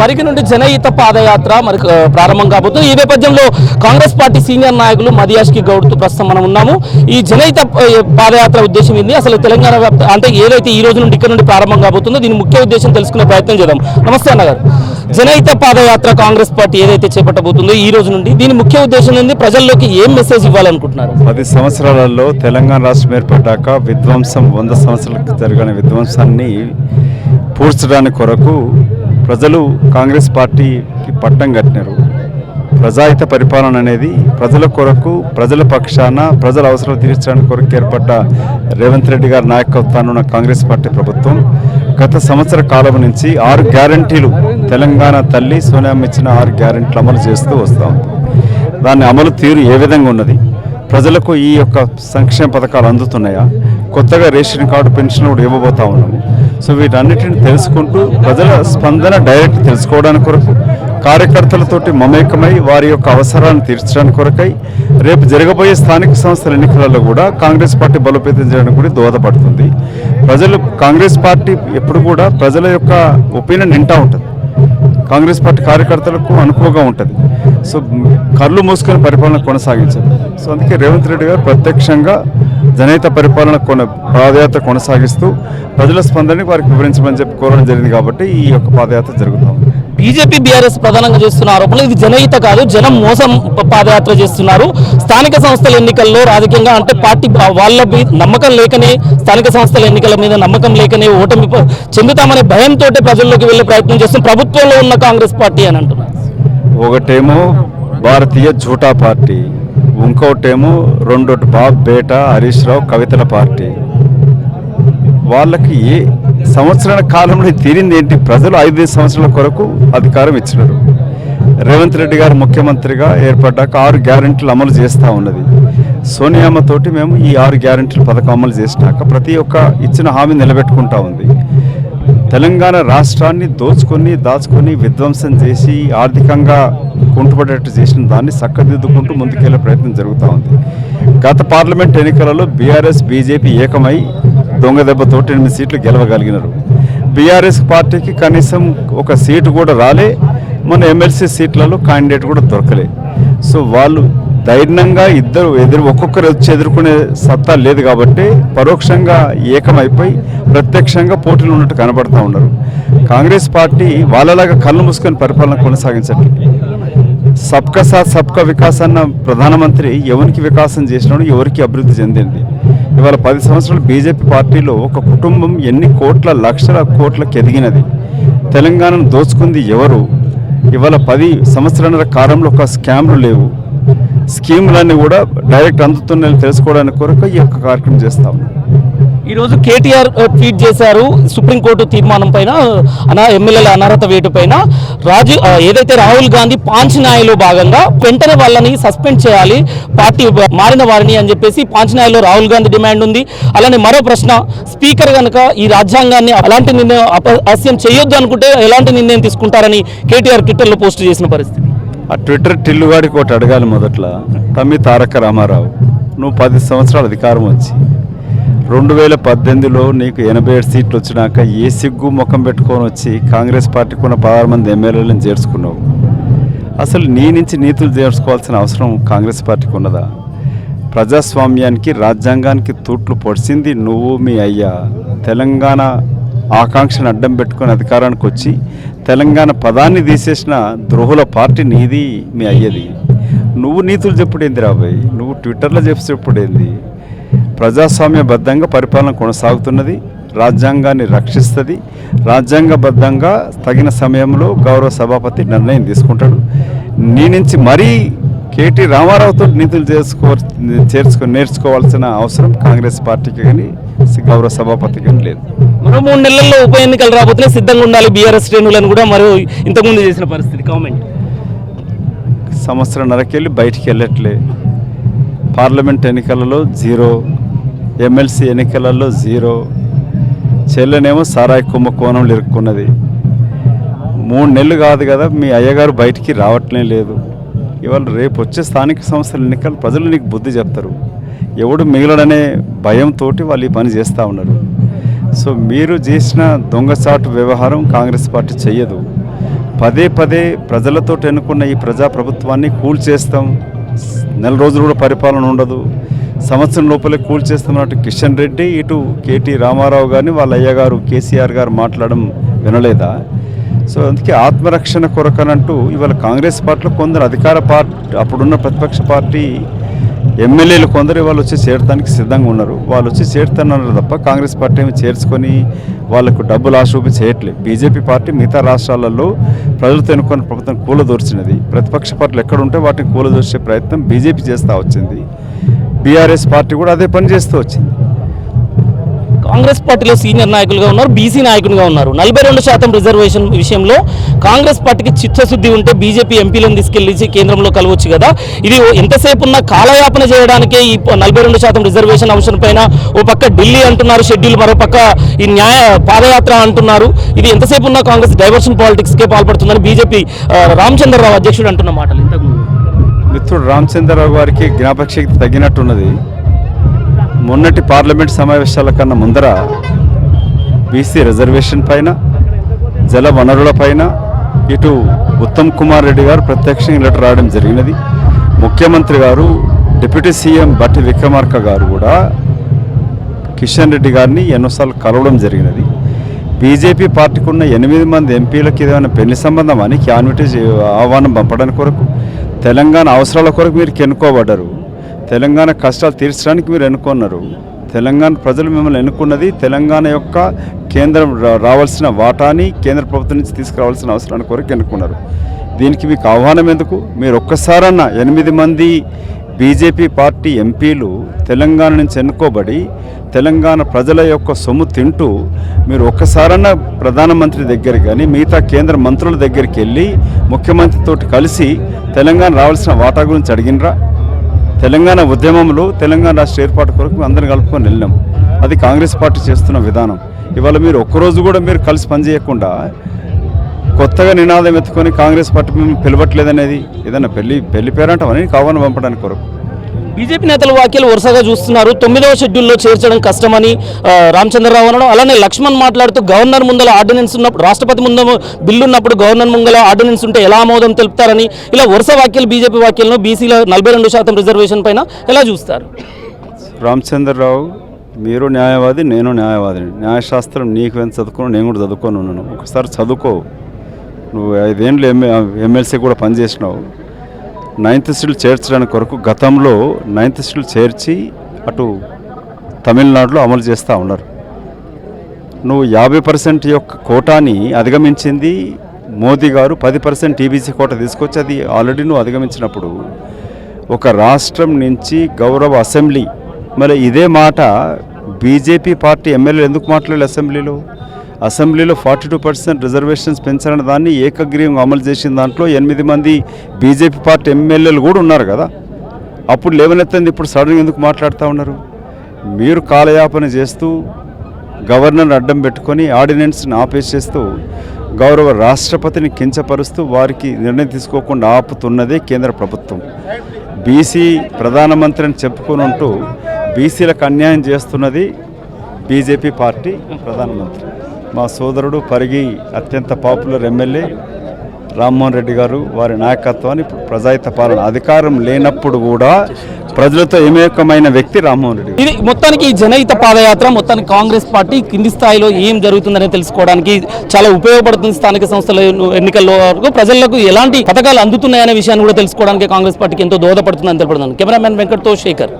పరిగి నుండి జనహిత పాదయాత్ర మరి ప్రారంభం కాబోతుంది ఈ నేపథ్యంలో కాంగ్రెస్ పార్టీ సీనియర్ నాయకులు మదియాష్కి గౌడ్తో ప్రస్తుతం మనం ఉన్నాము. ఈ జనహిత పాదయాత్ర ఉద్దేశం ఏంది? అసలు తెలంగాణ వ్యాప్త అంటే ఏదైతే ఈ రోజు నుండి ఇక్కడ నుండి ప్రారంభం కాబోతుందో దీని ముఖ్య ఉద్దేశం తెలుసుకునే ప్రయత్నం చేద్దాం. నమస్తే అన్నగారు. జనయిత పాదయాత్ర కాంగ్రెస్ పార్టీ ఏదైతే చేపట్టబోతుందో ఈ రోజు నుండి దీని ముఖ్య ఉద్దేశం ఏంది? ప్రజల్లోకి ఏం మెసేజ్ ఇవ్వాలనుకుంటున్నారు? పది సంవత్సరాలలో తెలంగాణ రాష్ట్రం ఏర్పడ్డాక విధ్వంసం వంద సంవత్సరాలకు జరిగిన విధ్వంసాన్ని పూడ్చడానికి కొరకు ప్రజలు కాంగ్రెస్ పార్టీకి పట్టం కట్టినారు. ప్రజాహిత పరిపాలన అనేది ప్రజల కొరకు ప్రజల పక్షాన ప్రజల అవసరాలు తీర్చడానికి కొరకు ఏర్పడ్డ రేవంత్ రెడ్డి గారి నాయకత్వాన్ని కాంగ్రెస్ పార్టీ ప్రభుత్వం గత సంవత్సర కాలం నుంచి ఆరు గ్యారంటీలు తెలంగాణ తల్లి సోనియామ్మ ఇచ్చిన ఆరు గ్యారంటీలు అమలు చేస్తూ వస్తాం దాన్ని దాని అమలు తీరు ఏ విధంగా ఉన్నది? ప్రజలకు ఈ యొక్క సంక్షేమ పథకాలు అందుతున్నాయా? కొత్తగా రేషన్ కార్డు పెన్షన్ కూడా ఇవ్వబోతా ఉన్నాము. సో వీటన్నిటిని తెలుసుకుంటూ ప్రజల స్పందన డైరెక్ట్ తెలుసుకోవడానికి కొరకు కార్యకర్తలతోటి మమేకమై వారి యొక్క అవసరాలను తీర్చడానికి కొరకై రేపు జరగబోయే స్థానిక సంస్థల ఎన్నికలలో కూడా కాంగ్రెస్ పార్టీ బలోపేతం చేయడానికి కూడా దోహదపడుతుంది. ప్రజలు కాంగ్రెస్ పార్టీ ఎప్పుడు కూడా ప్రజల యొక్క ఒపీనియన్ వింటా ఉంటుంది. కాంగ్రెస్ పార్టీ కార్యకర్తలకు అనుకువగా ఉంటుంది. సో కళ్ళు మూసుకొని పరిపాలన కొనసాగించారు. సో అందుకే రేవంత్ రెడ్డి గారు ప్రత్యక్షంగా జనహిత పరిపాలన కొన పాదయాత్ర కొనసాగిస్తూ ప్రజల స్పందనని వారికి వివరించమని చెప్పి కోరడం జరిగింది కాబట్టి ఈ యొక్క పాదయాత్ర జరుగుతాం బీజేపీ బీఆర్ఎస్ ప్రధానంగా చేస్తున్న ఆరోపణలు ఇది జనహిత కాదు జనం మోసం పాదయాత్ర చేస్తున్నారు. స్థానిక సంస్థల ఎన్నికల్లో రాజకీయంగా అంటే పార్టీ వాళ్ళ మీద నమ్మకం లేకనే స్థానిక సంస్థల ఎన్నికల మీద నమ్మకం లేకనే ఓటమి చెందుతామనే భయంతో ప్రజల్లోకి వెళ్ళే ప్రయత్నం చేస్తున్న ప్రభుత్వంలో ఉన్న కాంగ్రెస్ పార్టీ అని అంటున్నారు. ఒకటేమో భారతీయ జూటా పార్టీ ఇంకోటేమో రెండోటి బాబ్ బేట హరీష్ రావు కవితల పార్టీ. వాళ్ళకి ఏ సంవత్సరాల కాలంలో తీరింది ఏంటి? ప్రజలు ఐదు సంవత్సరాల కొరకు అధికారం ఇచ్చినారు. రేవంత్ రెడ్డి గారు ముఖ్యమంత్రిగా ఏర్పడ్డాక ఆరు గ్యారెంటీలు అమలు చేస్తూ ఉన్నది. సోనియామ్మతోటి మేము ఈ ఆరు గ్యారెంటీల పథకం అమలు చేసినాక ప్రతి ఒక్క ఇచ్చిన హామీ నిలబెట్టుకుంటా ఉంది. తెలంగాణ రాష్ట్రాన్ని దోచుకొని దాచుకొని విధ్వంసం చేసి ఆర్థికంగా కుంటుపడేట్టు చేసిన దాన్ని చక్కదిద్దుకుంటూ ముందుకెళ్ళే ప్రయత్నం జరుగుతూ ఉంది. గత పార్లమెంట్ ఎన్నికలలో బీఆర్ఎస్ బీజేపీ ఏకమై దొంగదెబ్బతో ఎనిమిది సీట్లు గెలవగలిగినారు. బీఆర్ఎస్ పార్టీకి కనీసం ఒక సీటు కూడా రాలే. మన ఎమ్మెల్సీ సీట్లలో క్యాండిడేట్ కూడా దొరకలే. సో వాళ్ళు ధైర్యంగా ఇద్దరు ఎదురు ఒక్కొక్కరు వచ్చి ఎదుర్కొనే సత్తా లేదు కాబట్టి పరోక్షంగా ఏకమైపోయి ప్రత్యక్షంగా పోటీలు ఉన్నట్టు కనబడుతూ ఉన్నారు. కాంగ్రెస్ పార్టీ వాళ్ళలాగా కళ్ళు మూసుకొని పరిపాలన కొనసాగించట్లేదు. సబ్కా సాత్ సబ్కా వికాస్ అన్న ప్రధానమంత్రి ఎవరికి వికాసం చేసినాడు ఎవరికి అభివృద్ధి చెందింది. ఇవాళ పది సంవత్సరాలు బీజేపీ పార్టీలో ఒక కుటుంబం ఎన్ని కోట్ల లక్షల కోట్లకు ఎదిగినది. తెలంగాణను దోచుకుంది ఎవరు? ఇవాళ పది సంవత్సరాల కాలంలో ఒక స్కామ్లు లేవు. స్కీములన్నీ కూడా డైరెక్ట్ అందుతున్నాయని తెలుసుకోవడానికి కొరకు ఈ యొక్క కార్యక్రమం చేస్తాం. ఈరోజు కేటీఆర్ ట్వీట్ చేశారు. సుప్రీంకోర్టు తీర్మానం పైన అనా ఎమ్మెల్యేల అనర్హత వేటు పైన. రాజు ఏదైతే రాహుల్ గాంధీ పాంచినాయలో భాగంగా వెంటనే వాళ్ళని సస్పెండ్ చేయాలి పార్టీ మారిన వారిని అని చెప్పేసి పాంచినాయలో రాహుల్ గాంధీ డిమాండ్ ఉంది. అలానే మరో ప్రశ్న స్పీకర్ కనుక ఈ రాజ్యాంగాన్ని అలాంటి నిర్ణయం అపహాస్యం చేయొద్దు అనుకుంటే ఎలాంటి నిర్ణయం తీసుకుంటారని కేటీఆర్ ట్విట్టర్లో పోస్ట్ చేసిన పరిస్థితి? ఆ ట్విట్టర్ టిల్లుగాడికి ఒకటి అడగాలి మొదట్లో. తమ్మి తారక రామారావు నువ్వు పది సంవత్సరాల అధికారం వచ్చి రెండు వేల పద్దెనిమిదిలో నీకు ఎనభై ఏడు సీట్లు వచ్చినాక ఏ సిగ్గు ముఖం పెట్టుకొని వచ్చి కాంగ్రెస్ పార్టీకి ఉన్న పదహారు మంది ఎమ్మెల్యేలను చేర్చుకున్నావు? అసలు నీ నుంచి నీతులు చేర్చుకోవాల్సిన అవసరం కాంగ్రెస్ పార్టీకి ఉన్నదా? ప్రజాస్వామ్యానికి రాజ్యాంగానికి తూట్లు పొడిచింది నువ్వు మీ అయ్యా. తెలంగాణ ఆకాంక్షను అడ్డం పెట్టుకొని అధికారానికి వచ్చి తెలంగాణ పదాన్ని తీసేసిన ద్రోహుల పార్టీ నీది మీ అయ్యది. నువ్వు నీతులు చెప్పుడేంది రాబోయ్ నువ్వు ట్విట్టర్లో చెప్పి చెప్పుడేంది? ప్రజాస్వామ్యబద్ధంగా పరిపాలన కొనసాగుతున్నది రాజ్యాంగాన్ని రక్షిస్తుంది రాజ్యాంగబద్ధంగా తగిన సమయంలో గౌరవ సభాపతి నిర్ణయం తీసుకుంటాడు. నీ నుంచి మరీ కేటీ రామారావుతో నీతులు చేసుకో చేర్చుకో నేర్చుకోవాల్సిన అవసరం కాంగ్రెస్ పార్టీకి కానీ గౌరవ సభాపతికి లేదు మరో మూడు నెలల్లో ఉప ఎన్నికలు రాబోతున్నాయి సిద్ధంగా ఉండాలి బీఆర్ఎస్ శ్రేణులను కూడా మరో ఇంతకుముందు చేసిన పరిస్థితి. కామెంట్ సంవత్సరం నరకెళ్ళి బయటికి వెళ్ళట్లే. పార్లమెంట్ ఎన్నికలలో జీరో ఎమ్మెల్సీ ఎన్నికలలో జీరో. చెల్లెనేమో సారాయి కుంభకోణంలో ఇరుక్కున్నది. మూడు నెలలు కాదు కదా మీ అయ్యగారు బయటికి రావట్లే లేదు. ఇవాళ రేపు వచ్చే స్థానిక సంస్థల ఎన్నికలు ప్రజలు నీకు బుద్ధి చెప్తారు. ఎవడు మిగలడనే భయంతో వాళ్ళు ఈ పని చేస్తూ ఉన్నారు. సో మీరు చేసిన దొంగచాటు వ్యవహారం కాంగ్రెస్ పార్టీ చెయ్యదు. పదే పదే ప్రజలతో ఎన్నుకున్న ఈ ప్రజాప్రభుత్వాన్ని కూల్చేస్తాం. నెల రోజులు కూడా పరిపాలన ఉండదు. సంవత్సరం లోపలే కూల్చేస్తామన్నట్టు కిషన్ రెడ్డి ఇటు కేటీ రామారావు గారిని వాళ్ళ అయ్యగారు కేసీఆర్ గారు మాట్లాడడం వినలేదా? సో అందుకే ఆత్మరక్షణ కొరకనంటూ ఇవాళ కాంగ్రెస్ పార్టీలో కొందరు అధికార పార్టీ అప్పుడున్న ప్రతిపక్ష పార్టీ ఎమ్మెల్యేలు కొందరు వాళ్ళు వచ్చి చేరటానికి సిద్ధంగా ఉన్నారు. వాళ్ళు వచ్చి చేరుతున్నారు తప్ప కాంగ్రెస్ పార్టీ ఏమి చేర్చుకొని వాళ్ళకు డబ్బులు ఆశ చూపి చేయట్లేదు బీజేపీ పార్టీ మిగతా రాష్ట్రాలలో ప్రజలతో ఎన్నుకున్న ప్రభుత్వం కూలదోర్చినది. ప్రతిపక్ష పార్టీలు ఎక్కడ ఉంటే వాటిని కూలదోర్చే ప్రయత్నం బీజేపీ చేస్తూ వచ్చింది. బీఆర్ఎస్ పార్టీ కూడా అదే పని చేస్తూ వచ్చింది. కాంగ్రెస్ పార్టీలో సీనియర్ నాయకులుగా ఉన్నారు బీసీ నాయకులుగా ఉన్నారు. నలభై రెండు శాతం రిజర్వేషన్ విషయంలో కాంగ్రెస్ పార్టీకి చిత్తశుద్ధి ఉంటే బీజేపీ ఎంపీలను తీసుకెళ్ళి కేంద్రంలో కలవచ్చు కదా. ఇది ఎంతసేపు ఉన్న కాలయాపన చేయడానికే ఈ నలభై రెండు శాతం రిజర్వేషన్ అంశం పైన ఓ పక్క ఢిల్లీ అంటున్నారు షెడ్యూల్ మరో పక్క ఈ న్యాయ పాదయాత్ర అంటున్నారు. ఇది ఎంతసేపు ఉన్న కాంగ్రెస్ డైవర్షన్ పాలిటిక్స్కే పాల్పడుతుందని బీజేపీ రామచంద్రరావు అధ్యక్షుడు అంటున్న మాటలు ఇంతకు మిత్రుడు రామచంద్రరావు గారికి జ్ఞాపకశక్తి తగ్గినట్టున్నది. మొన్నటి పార్లమెంట్ సమావేశాల కన్నా ముందర బీసీ రిజర్వేషన్ పైన జల వనరుల పైన ఇటు ఉత్తమ్ కుమార్ రెడ్డి గారు ప్రత్యక్షంగా లెటర్ రాయడం జరిగినది. ముఖ్యమంత్రి గారు డిప్యూటీ సీఎం బట్టి విక్రమార్క గారు కూడా కిషన్ రెడ్డి గారిని ఎన్నోసార్లు కలవడం జరిగినది. బీజేపీ పార్టీకి ఉన్న ఎనిమిది మంది ఎంపీలకు ఏదైనా పెళ్ళి సంబంధం అని క్యాన్విటీ ఆహ్వానం పంపడానికి కొరకు తెలంగాణ అవసరాల కొరకు మీరు ఎన్నుకోబడ్డారు. తెలంగాణ కష్టాలు తీర్చడానికి మీరు ఎన్నుకున్నారు. తెలంగాణ ప్రజలు మిమ్మల్ని ఎన్నుకున్నది తెలంగాణ యొక్క కేంద్రం రా- రావాల్సిన వాటాని కేంద్ర ప్రభుత్వం నుంచి తీసుకురావాల్సిన అవసరాన్ని కొరకు ఎన్నుకున్నారు. దీనికి మీకు ఆహ్వానం ఎందుకు? మీరు ఒక్కసారన్నా ఎనిమిది మంది బీజేపీ పార్టీ ఎంపీలు తెలంగాణ నుంచి ఎన్నుకోబడి తెలంగాణ ప్రజల యొక్క సొమ్ము తింటూ మీరు ఒక్కసారన్నా ప్రధానమంత్రి దగ్గర కానీ మిగతా కేంద్ర మంత్రుల దగ్గరికి వెళ్ళి ముఖ్యమంత్రితోటి కలిసి తెలంగాణ రావాల్సిన వాటా గురించి అడిగినరా? తెలంగాణ ఉద్యమంలో తెలంగాణ రాష్ట్ర ఏర్పాటు కొరకు అందరిని కలుపుకొని వెళ్ళినాం. అది కాంగ్రెస్ పార్టీ చేస్తున్న విధానం. ఇవాళ మీరు ఒక్కరోజు కూడా మీరు కలిసి పనిచేయకుండా కొత్తగా నినాదం ఎత్తుకొని కాంగ్రెస్ పార్టీ మేము పిలవట్లేదనేది ఏదైనా పెళ్ళి పెళ్ళి పేరంటే అని కావాలని పంపడానికి కొరకు. బీజేపీ నేతల వ్యాఖ్యలు వరుసగా చూస్తున్నారు. తొమ్మిదవ షెడ్యూల్లో చేర్చడం కష్టమని రామచంద్రరావు అనడం అలానే లక్ష్మణ్ మాట్లాడుతూ గవర్నర్ ముందల ఆర్డినెన్స్ ఉన్నప్పుడు రాష్ట్రపతి ముందు బిల్లు ఉన్నప్పుడు గవర్నర్ ముంగల ఆర్డినెన్స్ ఉంటే ఎలా ఆమోదం తెలుపుతారని ఇలా వరుస వ్యాఖ్యలు బీజేపీ వ్యాఖ్యలను బీసీల నలభై రెండు శాతం రిజర్వేషన్ పైన ఎలా చూస్తారు? రామచంద్రరావు మీరు న్యాయవాది నేను న్యాయవాదిని న్యాయశాస్త్రం నీకు ఎంత చదువుకున్నావు నేను కూడా చదువుకొని ఉన్నాను ఒకసారి చదువుకో. నువ్వు ఐదేళ్ళు ఎంఏ ఎమ్మెల్సీ కూడా పనిచేసినావు. నైన్త్ షెడ్యూల్ చేర్చడానికి కొరకు గతంలో నైన్త్ షెడ్యూల్ చేర్చి అటు తమిళనాడులో అమలు చేస్తూ ఉన్నారు. నువ్వు యాభై పర్సెంట్ యొక్క కోటాని అధిగమించింది మోదీ గారు పది పర్సెంట్ టీబీసీ కోట తీసుకొచ్చి అది ఆల్రెడీ నువ్వు అధిగమించినప్పుడు ఒక రాష్ట్రం నుంచి గౌరవ అసెంబ్లీ. మరి ఇదే మాట బీజేపీ పార్టీ ఎమ్మెల్యేలు ఎందుకు మాట్లాడారు అసెంబ్లీలో? అసెంబ్లీలో ఫార్టీ టూ పర్సెంట్ రిజర్వేషన్స్ పెంచాలని దాన్ని ఏకగ్రీవంగా అమలు చేసిన దాంట్లో ఎనిమిది మంది బీజేపీ పార్టీ ఎమ్మెల్యేలు కూడా ఉన్నారు కదా. అప్పుడు లేవనెత్తంది ఇప్పుడు సడన్గా ఎందుకు మాట్లాడుతూ ఉన్నారు? మీరు కాలయాపన చేస్తూ గవర్నర్ అడ్డం పెట్టుకొని ఆర్డినెన్స్ని ఆపేసేస్తూ గౌరవ రాష్ట్రపతిని కించపరుస్తూ వారికి నిర్ణయం తీసుకోకుండా ఆపుతున్నదే కేంద్ర ప్రభుత్వం. బీసీ ప్రధానమంత్రి అని ఉంటూ బీసీలకు అన్యాయం చేస్తున్నది బీజేపీ పార్టీ ప్రధానమంత్రి. మా సోదరుడు పరిగి అత్యంత పాపులర్ ఎమ్మెల్యే రామ్మోహన్ రెడ్డి గారు వారి నాయకత్వాన్ని ఇప్పుడు ప్రజాహిత పాలన అధికారం లేనప్పుడు కూడా ప్రజలతో ఏమేకమైన వ్యక్తి రామ్మోహన్ రెడ్డి ఇది మొత్తానికి ఈ జనహిత పాదయాత్ర మొత్తానికి కాంగ్రెస్ పార్టీ కింది స్థాయిలో ఏం జరుగుతుందని తెలుసుకోవడానికి చాలా ఉపయోగపడుతుంది స్థానిక సంస్థల ఎన్నికల్లో వరకు. ప్రజలకు ఎలాంటి పథకాలు అందుతున్నాయనే విషయాన్ని కూడా తెలుసుకోవడానికి కాంగ్రెస్ పార్టీకి ఎంతో దోహదపడుతుందని తెలుపుతున్నాను కెమెరామెన్ వెంకట్తో శేఖర్.